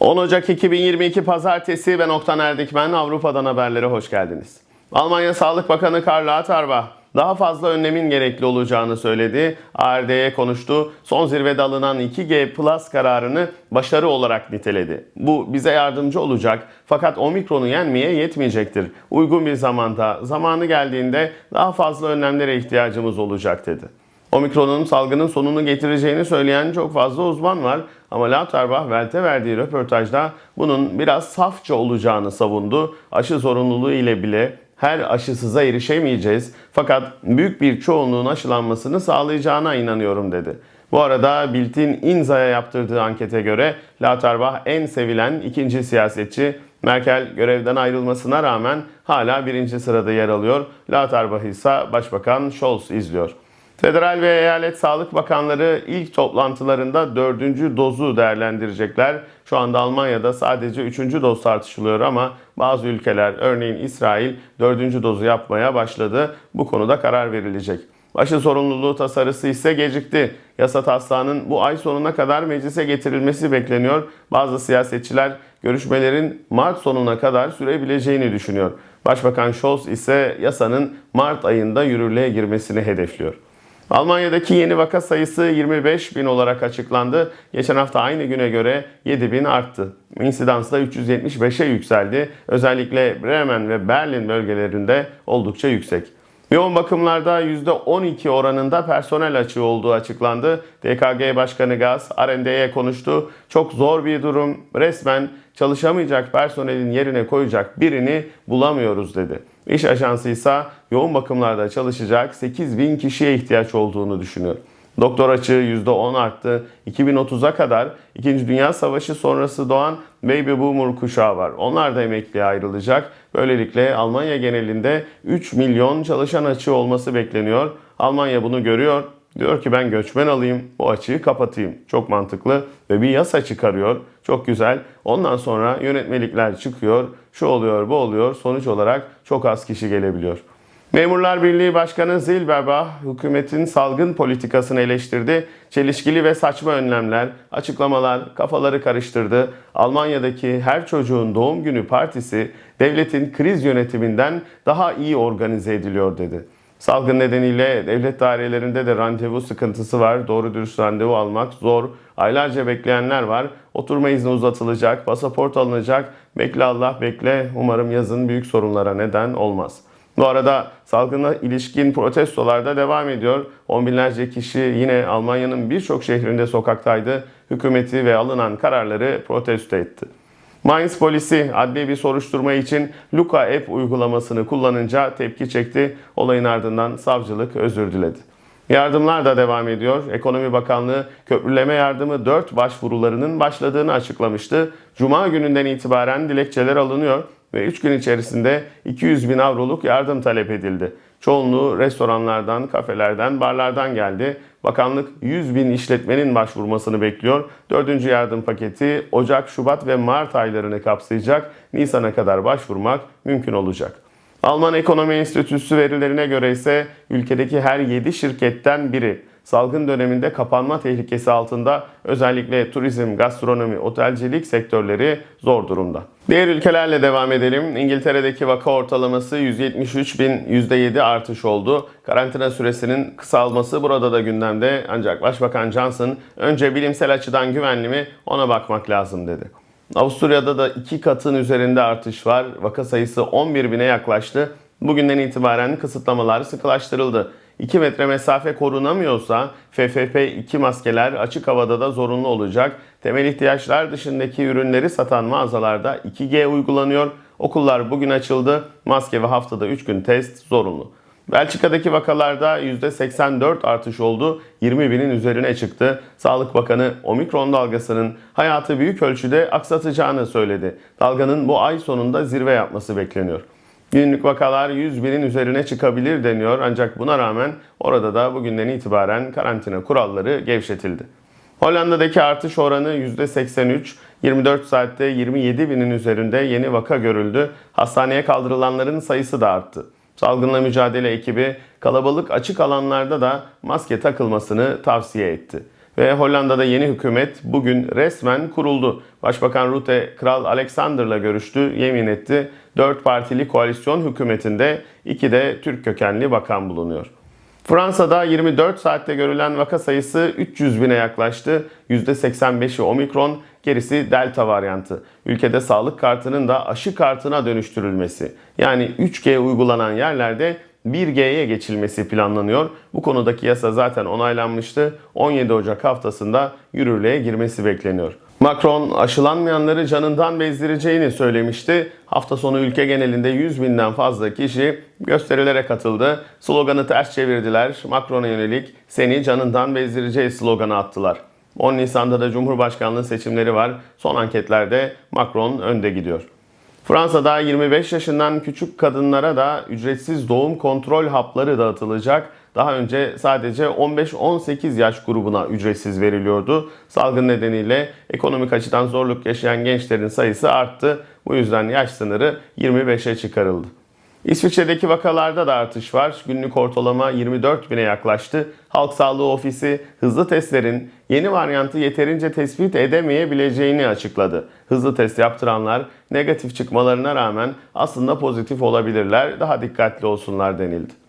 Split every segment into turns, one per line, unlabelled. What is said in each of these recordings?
10 Ocak 2022 Pazartesi ben Oktan Erdikmen Avrupa'dan haberlere hoş geldiniz. Almanya Sağlık Bakanı Karl Lauterbach daha fazla önlemin gerekli olacağını söyledi. ARD'ye konuştu. Son zirvede alınan 2G Plus kararını başarı olarak niteledi. Bu bize yardımcı olacak fakat Omikron'u yenmeye yetmeyecektir. Uygun bir zamanda, zamanı geldiğinde daha fazla önlemlere ihtiyacımız olacak dedi. Omikron'un salgının sonunu getireceğini söyleyen çok fazla uzman var. Ama Lauterbach Welt'e verdiği röportajda bunun biraz safça olacağını savundu. Aşı zorunluluğu ile bile her aşısıza erişemeyeceğiz fakat büyük bir çoğunluğun aşılanmasını sağlayacağına inanıyorum dedi. Bu arada Bild'in Inza'ya yaptırdığı ankete göre Lauterbach en sevilen ikinci siyasetçi. Merkel görevden ayrılmasına rağmen hala birinci sırada yer alıyor. Lauterbach ise Başbakan Scholz izliyor. Federal ve eyalet sağlık bakanları ilk toplantılarında dördüncü dozu değerlendirecekler. Şu anda Almanya'da sadece üçüncü doz tartışılıyor ama bazı ülkeler örneğin İsrail dördüncü dozu yapmaya başladı. Bu konuda karar verilecek. Aşı sorumluluğu tasarısı ise gecikti. Yasa taslağının bu ay sonuna kadar meclise getirilmesi bekleniyor. Bazı siyasetçiler görüşmelerin Mart sonuna kadar sürebileceğini düşünüyor. Başbakan Scholz ise yasanın Mart ayında yürürlüğe girmesini hedefliyor. Almanya'daki yeni vaka sayısı 25 bin olarak açıklandı. Geçen hafta aynı güne göre 7 bin arttı. İnsidans da 375'e yükseldi. Özellikle Bremen ve Berlin bölgelerinde oldukça yüksek. Yoğun bakımlarda %12 oranında personel açığı olduğu açıklandı. DKG Başkanı Gaz, R&D'ye konuştu. Çok zor bir durum. Resmen çalışamayacak personelin yerine koyacak birini bulamıyoruz dedi. İş Ajansı ise yoğun bakımlarda çalışacak 8 bin kişiye ihtiyaç olduğunu düşünüyor. Doktor açığı %10 arttı. 2030'a kadar 2. Dünya Savaşı sonrası doğan Baby Boomer kuşağı var. Onlar da emekliye ayrılacak. Böylelikle Almanya genelinde 3 milyon çalışan açığı olması bekleniyor. Almanya bunu görüyor. Diyor ki ben göçmen alayım, bu açığı kapatayım. Çok mantıklı ve bir yasa çıkarıyor. Çok güzel. Ondan sonra yönetmelikler çıkıyor. Şu oluyor, bu oluyor. Sonuç olarak çok az kişi gelebiliyor. Memurlar Birliği Başkanı Zilberbach hükümetin salgın politikasını eleştirdi. Çelişkili ve saçma önlemler, açıklamalar kafaları karıştırdı. Almanya'daki her çocuğun doğum günü partisi devletin kriz yönetiminden daha iyi organize ediliyor dedi. Salgın nedeniyle devlet dairelerinde de randevu sıkıntısı var. Doğru dürüst randevu almak zor. Aylarca bekleyenler var. Oturma izni uzatılacak, pasaport alınacak. Bekle Allah bekle. Umarım yazın büyük sorunlara neden olmaz. Bu arada salgına ilişkin protestolar da devam ediyor. On binlerce kişi yine Almanya'nın birçok şehrinde sokaktaydı. Hükümeti ve alınan kararları protesto etti. Mainz polisi adli bir soruşturma için Luka App uygulamasını kullanınca tepki çekti. Olayın ardından savcılık özür diledi. Yardımlar da devam ediyor. Ekonomi Bakanlığı köprüleme yardımı 4 başvurularının başladığını açıklamıştı. Cuma gününden itibaren dilekçeler alınıyor ve 3 gün içerisinde 200 bin avroluk yardım talep edildi. Çoğunluğu restoranlardan, kafelerden, barlardan geldi. Bakanlık 100 bin işletmenin başvurmasını bekliyor. Dördüncü yardım paketi Ocak, Şubat ve Mart aylarını kapsayacak. Nisan'a kadar başvurmak mümkün olacak. Alman Ekonomi Enstitüsü verilerine göre ise ülkedeki her 7 şirketten biri salgın döneminde kapanma tehlikesi altında özellikle turizm, gastronomi, otelcilik sektörleri zor durumda. Diğer ülkelerle devam edelim. İngiltere'deki vaka ortalaması 173 bin %7 artış oldu. Karantina süresinin kısalması burada da gündemde ancak Başbakan Johnson önce bilimsel açıdan güvenli mi ona bakmak lazım dedi. Avusturya'da da iki katın üzerinde artış var. Vaka sayısı 11 bine yaklaştı. Bugünden itibaren kısıtlamalar sıkılaştırıldı. 2 metre mesafe korunamıyorsa FFP2 maskeler açık havada da zorunlu olacak. Temel ihtiyaçlar dışındaki ürünleri satan mağazalarda 2G uygulanıyor. Okullar bugün açıldı. Maske ve haftada 3 gün test zorunlu. Belçika'daki vakalarda %84 artış oldu. 20 binin üzerine çıktı. Sağlık Bakanı omikron dalgasının hayatı büyük ölçüde aksatacağını söyledi. Dalganın bu ay sonunda zirve yapması bekleniyor. Günlük vakalar 100 binin üzerine çıkabilir deniyor ancak buna rağmen orada da bugünden itibaren karantina kuralları gevşetildi. Hollanda'daki artış oranı %83, 24 saatte 27 binin üzerinde yeni vaka görüldü. Hastaneye kaldırılanların sayısı da arttı. Salgınla mücadele ekibi kalabalık açık alanlarda da maske takılmasını tavsiye etti. Ve Hollanda'da yeni hükümet bugün resmen kuruldu. Başbakan Rutte Kral Alexander'la görüştü, yemin etti. 4 partili koalisyon hükümetinde 2 de Türk kökenli bakan bulunuyor. Fransa'da 24 saatte görülen vaka sayısı 300 bine yaklaştı. %85'i omikron, gerisi delta varyantı. Ülkede sağlık kartının da aşı kartına dönüştürülmesi. Yani 3G uygulanan yerlerde 1G'ye geçilmesi planlanıyor. Bu konudaki yasa zaten onaylanmıştı. 17 Ocak haftasında yürürlüğe girmesi bekleniyor. Macron aşılanmayanları canından bezdireceğini söylemişti. Hafta sonu ülke genelinde 100 binden fazla kişi gösterilere katıldı. Sloganı ters çevirdiler. Macron'a yönelik seni canından bezdireceğiz sloganı attılar. 10 Nisan'da da Cumhurbaşkanlığı seçimleri var. Son anketlerde Macron önde gidiyor. Fransa'da 25 yaşından küçük kadınlara da ücretsiz doğum kontrol hapları dağıtılacak. Daha önce sadece 15-18 yaş grubuna ücretsiz veriliyordu. Salgın nedeniyle ekonomik açıdan zorluk yaşayan gençlerin sayısı arttı. Bu yüzden yaş sınırı 25'e çıkarıldı. İsviçre'deki vakalarda da artış var. Günlük ortalama 24 bine yaklaştı. Halk Sağlığı Ofisi hızlı testlerin yeni varyantı yeterince tespit edemeyebileceğini açıkladı. Hızlı test yaptıranlar negatif çıkmalarına rağmen aslında pozitif olabilirler. Daha dikkatli olsunlar denildi.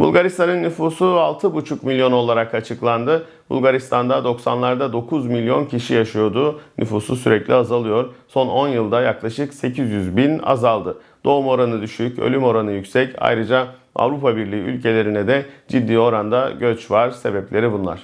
Bulgaristan'ın nüfusu 6,5 milyon olarak açıklandı. Bulgaristan'da 90'larda 9 milyon kişi yaşıyordu. Nüfusu sürekli azalıyor. Son 10 yılda yaklaşık 800 bin azaldı. Doğum oranı düşük, ölüm oranı yüksek. Ayrıca Avrupa Birliği ülkelerine de ciddi oranda göç var. Sebepleri bunlar.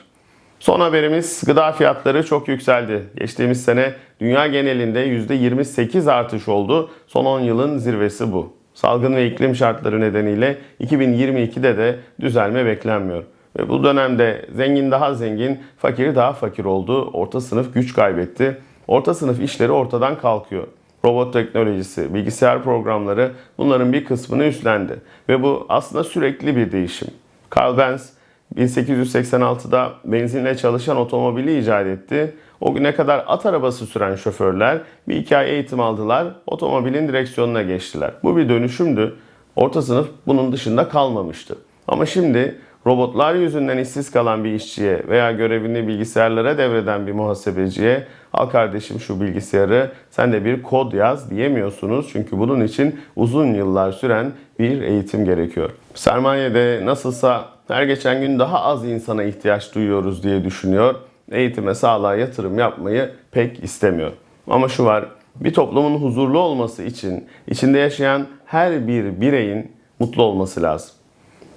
Son haberimiz gıda fiyatları çok yükseldi. Geçtiğimiz sene dünya genelinde %28 artış oldu. Son 10 yılın zirvesi bu. Salgın ve iklim şartları nedeniyle 2022'de de düzelme beklenmiyor. Ve bu dönemde zengin daha zengin, fakir daha fakir oldu. Orta sınıf güç kaybetti. Orta sınıf işleri ortadan kalkıyor. Robot teknolojisi, bilgisayar programları bunların bir kısmını üstlendi. Ve bu aslında sürekli bir değişim. Carl Benz 1886'da benzinle çalışan otomobili icat etti. O güne kadar at arabası süren şoförler bir iki ay eğitim aldılar, otomobilin direksiyonuna geçtiler. Bu bir dönüşümdü. Orta sınıf bunun dışında kalmamıştı. Ama şimdi robotlar yüzünden işsiz kalan bir işçiye veya görevini bilgisayarlara devreden bir muhasebeciye al kardeşim şu bilgisayarı sen de bir kod yaz diyemiyorsunuz. Çünkü bunun için uzun yıllar süren bir eğitim gerekiyor. Sermayede nasılsa her geçen gün daha az insana ihtiyaç duyuyoruz diye düşünüyor. Eğitime, sağlığa yatırım yapmayı pek istemiyor. Ama şu var, bir toplumun huzurlu olması için içinde yaşayan her bir bireyin mutlu olması lazım.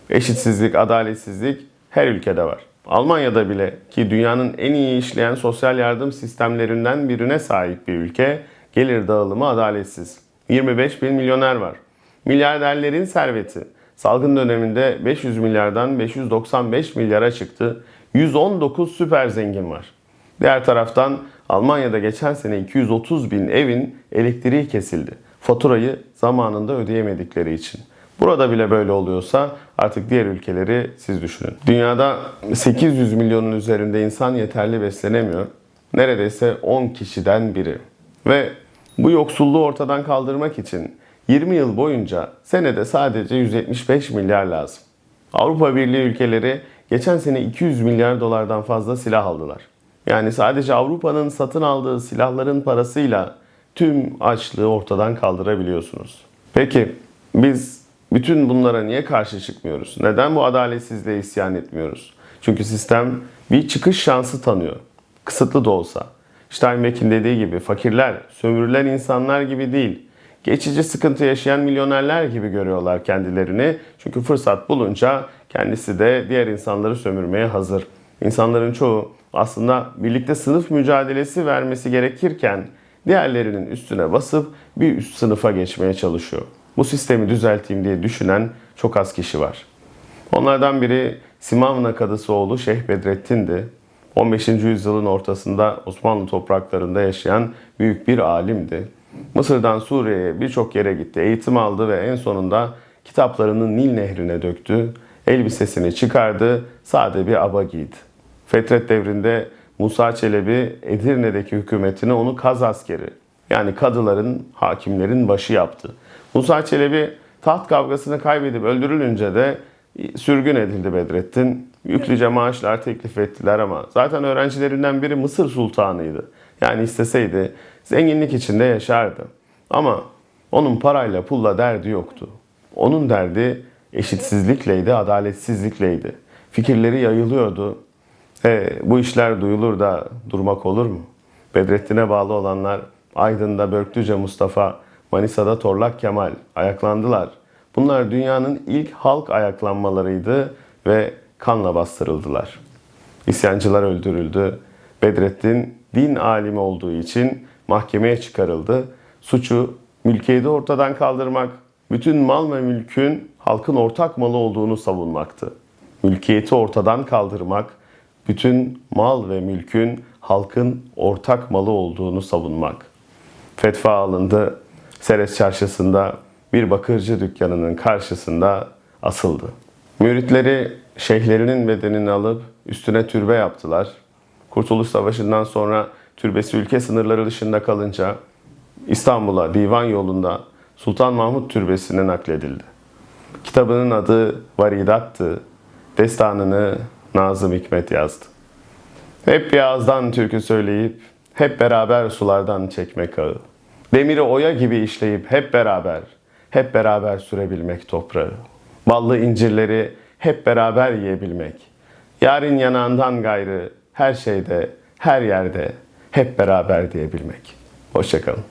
Eşitsizlik, adaletsizlik her ülkede var. Almanya'da bile ki dünyanın en iyi işleyen sosyal yardım sistemlerinden birine sahip bir ülke, gelir dağılımı adaletsiz. 25 bin milyoner var. Milyarderlerin serveti salgın döneminde 500 milyardan 595 milyara çıktı. 119 süper zengin var. Diğer taraftan Almanya'da geçen sene 230 bin evin elektriği kesildi. Faturayı zamanında ödeyemedikleri için. Burada bile böyle oluyorsa artık diğer ülkeleri siz düşünün. Dünyada 800 milyonun üzerinde insan yeterli beslenemiyor. Neredeyse 10 kişiden biri. Ve bu yoksulluğu ortadan kaldırmak için 20 yıl boyunca senede sadece 175 milyar lazım. Avrupa Birliği ülkeleri geçen sene 200 milyar dolardan fazla silah aldılar. Yani sadece Avrupa'nın satın aldığı silahların parasıyla tüm açlığı ortadan kaldırabiliyorsunuz. Peki biz bütün bunlara niye karşı çıkmıyoruz? Neden bu adaletsizliğe isyan etmiyoruz? Çünkü sistem bir çıkış şansı tanıyor. Kısıtlı da olsa. Steinbeck'in dediği gibi fakirler, sömürülen insanlar gibi değil. Geçici sıkıntı yaşayan milyonerler gibi görüyorlar kendilerini. Çünkü fırsat bulunca kendisi de diğer insanları sömürmeye hazır. İnsanların çoğu aslında birlikte sınıf mücadelesi vermesi gerekirken diğerlerinin üstüne basıp bir üst sınıfa geçmeye çalışıyor. Bu sistemi düzelteyim diye düşünen çok az kişi var. Onlardan biri Simavna Kadısı oğlu Şeyh Bedrettin'di. 15. yüzyılın ortasında Osmanlı topraklarında yaşayan büyük bir alimdi. Mısır'dan Suriye'ye birçok yere gitti, eğitim aldı ve en sonunda kitaplarını Nil Nehri'ne döktü. Elbisesini çıkardı, sade bir aba giydi. Fetret devrinde Musa Çelebi Edirne'deki hükümetini onu kaz askeri yani kadıların, hakimlerin başı yaptı. Musa Çelebi taht kavgasını kaybedip öldürülünce de sürgün edildi Bedrettin. Yüklüce maaşlar teklif ettiler ama zaten öğrencilerinden biri Mısır Sultanıydı. Yani isteseydi zenginlik içinde yaşardı. Ama onun parayla pulla derdi yoktu. Onun derdi eşitsizlikleydi, adaletsizlikleydi. Fikirleri yayılıyordu. E, bu işler duyulur da durmak olur mu? Bedrettin'e bağlı olanlar Aydın'da Börklüce Mustafa, Manisa'da Torlak Kemal ayaklandılar. Bunlar dünyanın ilk halk ayaklanmalarıydı ve kanla bastırıldılar. İsyancılar öldürüldü. Bedrettin din alimi olduğu için mahkemeye çıkarıldı. Suçu mülkiyeti ortadan kaldırmak, bütün mal ve mülkün halkın ortak malı olduğunu savunmaktı. Mülkiyeti ortadan kaldırmak, bütün mal ve mülkün halkın ortak malı olduğunu savunmak. Fetva alındı. Seres çarşısında bir bakırcı dükkanının karşısında asıldı. Müritleri şeyhlerinin bedenini alıp üstüne türbe yaptılar. Kurtuluş Savaşı'ndan sonra türbesi ülke sınırları dışında kalınca İstanbul'a divan yolunda Sultan Mahmut Türbesi'ne nakledildi. Kitabının adı Varidat'tı. Destanını Nazım Hikmet yazdı. Hep bir ağızdan türkü söyleyip hep beraber sulardan çekmek ağı. Demiri oya gibi işleyip hep beraber, hep beraber sürebilmek toprağı. Ballı incirleri hep beraber yiyebilmek. Yarın yanağından gayrı her şeyde, her yerde hep beraber diyebilmek. Hoşçakalın.